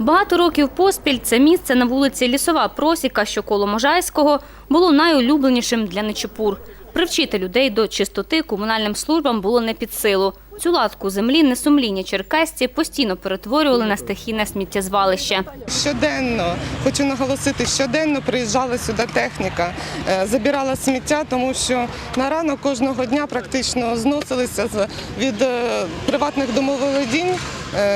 Багато років поспіль це місце на вулиці Лісова Просіка, що коло Можайського, було найулюбленішим для нечепур. Привчити людей до чистоти комунальним службам було не під силу. Цю латку землі несумлінні черкасці постійно перетворювали на стихійне сміттєзвалище. Щоденно хочу наголосити, щоденно приїжджала сюди техніка, е, забирала сміття, тому що на ранок кожного дня практично зносилися від е, приватних домоволодінь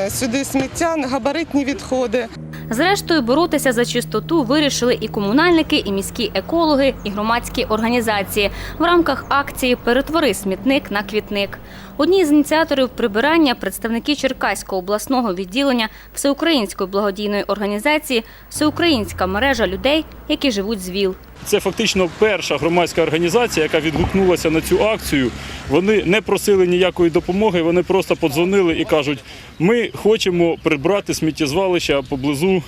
сюди сміття, габаритні відходи. Зрештою, боротися за чистоту вирішили і комунальники, і міські екологи, і громадські організації в рамках акції Перетвори смітник на квітник. Одні з ініціаторів прибирання представники Черкаського обласного відділення Всеукраїнської благодійної організації Всеукраїнська мережа людей, які живуть з ВІЛ. Це фактично перша громадська організація, яка відгукнулася на цю акцію. Вони не просили ніякої допомоги, вони просто подзвонили і кажуть: ми хочемо прибрати сміттєзвалища поблизу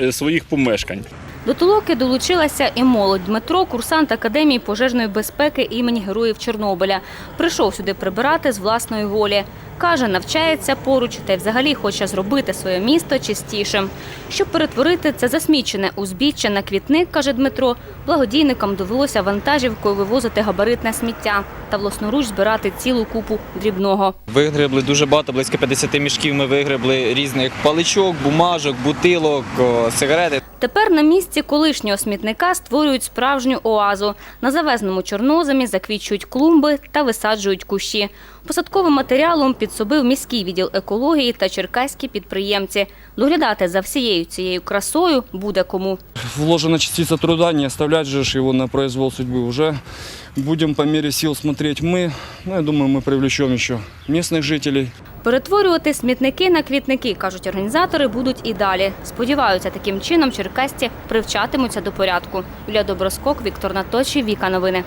е, своїх помешкань. До толоки долучилася і молодь. Дмитро, курсант Академії пожежної безпеки імені Героїв Чорнобиля. Прийшов сюди прибирати з власної волі. Каже, навчається поруч та й взагалі хоче зробити своє місто чистішим. Щоб перетворити це засмічене узбіччя на квітник, каже Дмитро, благодійникам довелося вантажівкою вивозити габаритне сміття та власноруч збирати цілу купу дрібного. Вигребли дуже багато, близько 50 мішків. Ми вигребли різних паличок, бумажок, бутилок, сигарети. Тепер на місці колишнього смітника створюють справжню оазу. На завезному чорноземі заквічують клумби та висаджують кущі. Посадковим матеріалом підсобив міський відділ екології та черкаські підприємці. Доглядати за всією цією красою буде кому. вложена частица труда, не оставлять же ж на произвол судьбы. Уже будем по мере сил смотреть мы. Ну, я думаю, мы привлечем еще местных жителей. Перетворювати смітники на квітники, кажуть організатори, будуть і далі. Сподіваються, таким чином черкасці привчатимуться до порядку. Юлія Доброскок, Віктор Наточі, Віка Новини.